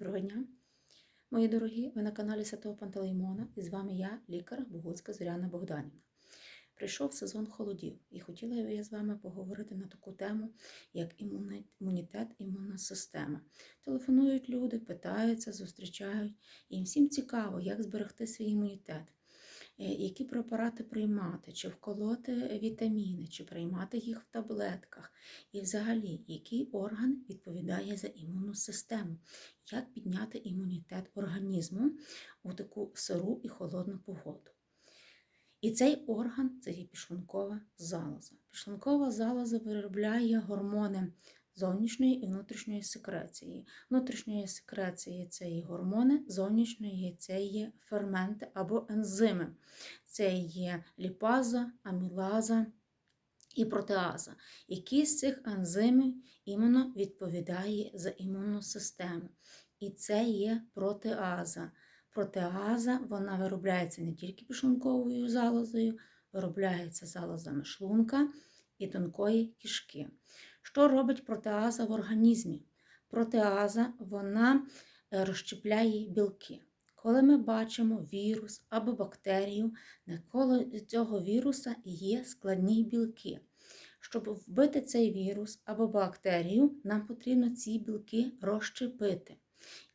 Доброго дня, мої дорогі! Ви на каналі Святого Пантелеймона і з вами я, лікар Богуцька Зоряна Богданівна. Прийшов сезон холодів, і хотіла я з вами поговорити на таку тему, як імунітет, імунна система. Телефонують люди, питаються, зустрічають. І їм всім цікаво, як зберегти свій імунітет, які препарати приймати, чи вколоти вітаміни, чи приймати їх в таблетках. І взагалі, який орган відповідає за імунну систему, як підняти імунітет організму у таку сиру і холодну погоду. І цей орган це є підшлункова залоза. Підшлункова залоза виробляє гормони зовнішньої і внутрішньої секреції. Внутрішньої секреції це є гормони, зовнішньої це є ферменти або ензими. Це є ліпаза, амілаза і протеаза. Які з цих ензимів іменно відповідає за імунну систему. І це є протеаза. Протеаза вона виробляється не тільки підшлунковою залозою, виробляється залозами шлунка і тонкої кишки. Що робить протеаза в організмі? Протеаза вона е, розщепляє білки. Коли ми бачимо вірус або бактерію, навколо цього віруса є складні білки. Щоб вбити цей вірус або бактерію, нам потрібно ці білки розщепити.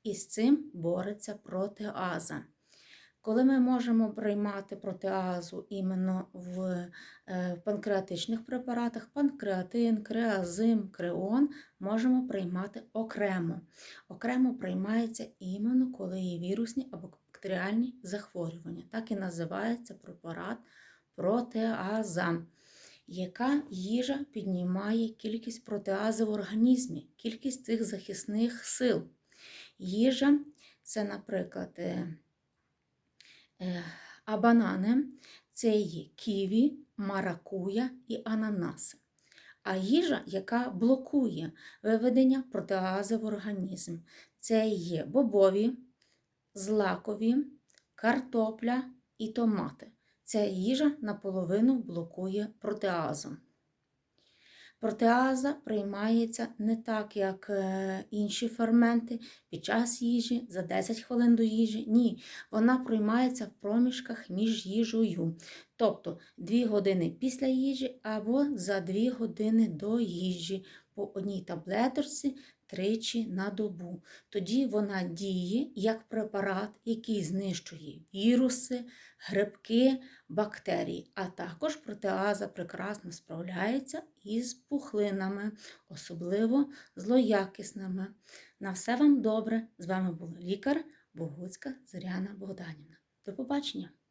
І з цим бореться протеаза. Коли ми можемо приймати протеазу іменно в е, панкреатичних препаратах, панкреатин, креазим, креон, можемо приймати окремо. Окремо приймається іменно, коли є вірусні або бактеріальні захворювання. Так і називається препарат протеаза. Яка їжа піднімає кількість протеази в організмі, кількість цих захисних сил? Їжа це, наприклад, е, а банани це є ківі, маракуя і ананаси. А їжа, яка блокує виведення протеази в організм, це є бобові, злакові, картопля і томати. Ця їжа наполовину блокує протеазу. Протеаза приймається не так, як е, інші ферменти під час їжі, за 10 хвилин до їжі. Ні, вона приймається в проміжках між їжею. Тобто 2 години після їжі або за 2 години до їжі по одній таблеточці тричі на добу. Тоді вона діє як препарат, який знищує віруси, грибки, бактерії, а також протеаза прекрасно справляється із пухлинами, особливо злоякісними. На все вам добре! З вами був лікар Богуцька Зоряна Богданівна. До побачення!